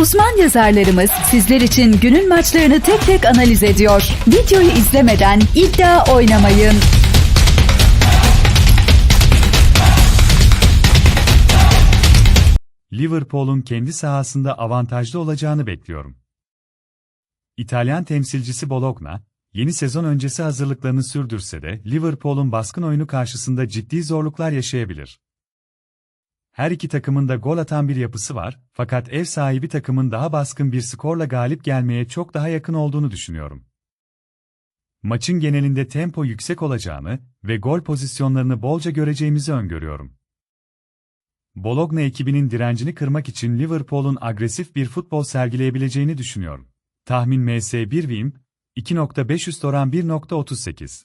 Uzman yazarlarımız sizler için günün maçlarını tek tek analiz ediyor. Videoyu izlemeden iddia oynamayın. Liverpool'un kendi sahasında avantajlı olacağını bekliyorum. İtalyan temsilcisi Bologna, yeni sezon öncesi hazırlıklarını sürdürse de Liverpool'un baskın oyunu karşısında ciddi zorluklar yaşayabilir. Her iki takımın da gol atan bir yapısı var, fakat ev sahibi takımın daha baskın bir skorla galip gelmeye çok daha yakın olduğunu düşünüyorum. Maçın genelinde tempo yüksek olacağını ve gol pozisyonlarını bolca göreceğimizi öngörüyorum. Bologna ekibinin direncini kırmak için Liverpool'un agresif bir futbol sergileyebileceğini düşünüyorum. Tahmin MS1 Wim, 2.5 üst oran 1.38.